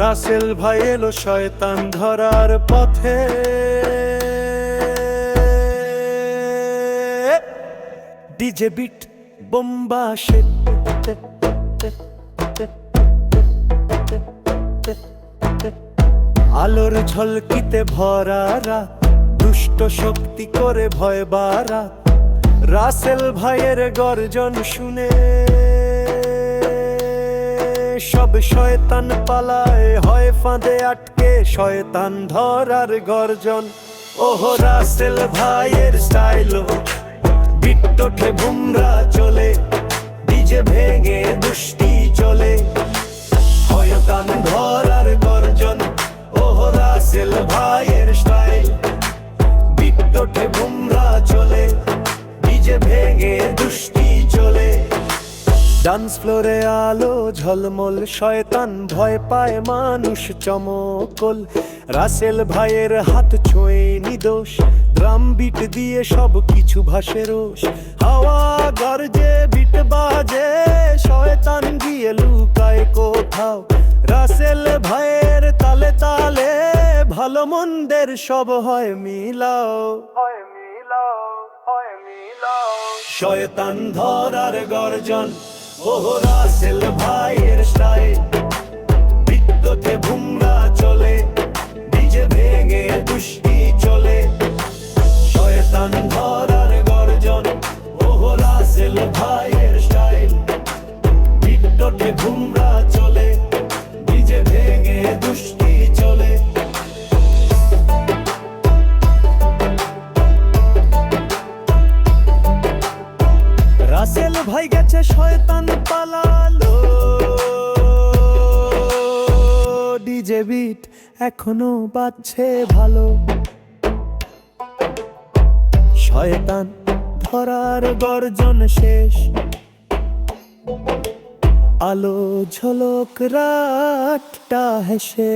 রাসেল ভাই এলো শয়তান ধরার পথে। ডিজে বিট, বোম্বা সে আলোর ঝলকিতে ভরা রাত দুষ্ট শক্তি করে ভয় বারা। রাসেল ভাইয়ের গর্জন শুনে সব শয়তান পালায়, হয় ফাঁদে আটকে শয়তান ধরার গর্জন। ওহো, রাসেল ভাইয়ের স্টাইল। বিট্টোঠে বুমরা চলে, ডিজে ভেঙে দুষ্টি চলে। শয়তান ধরার ডান্স ফ্লোরে আলো ঝলমল শয়তান ভয় পায় মানুষ চমকল। রাসেল ভাইয়ের হাত ছোঁয়ে নিদোষ ড্রাম বিট দিয়ে সব কিছু ভাসে রোষ। হাওয়া গর্জে বিট বাজে শয়তান গিয়ে লুকায় কোথাও। রাসেল ভাইয়ের তালে তালে ভালো মন্দের সব হয় মিলাও। হয় মিলাও হয় মিলাও। শয়তান ধরার গর্জন ওহ রাসেল ভাইয়ের স্টাইল। ভাই গেছে শয়তান পালালো। ডিজে বিট এখনও বাজছে ভালো। শয়তান ধরার গর্জন শেষ। আলো ঝলক রাতটা হেসে।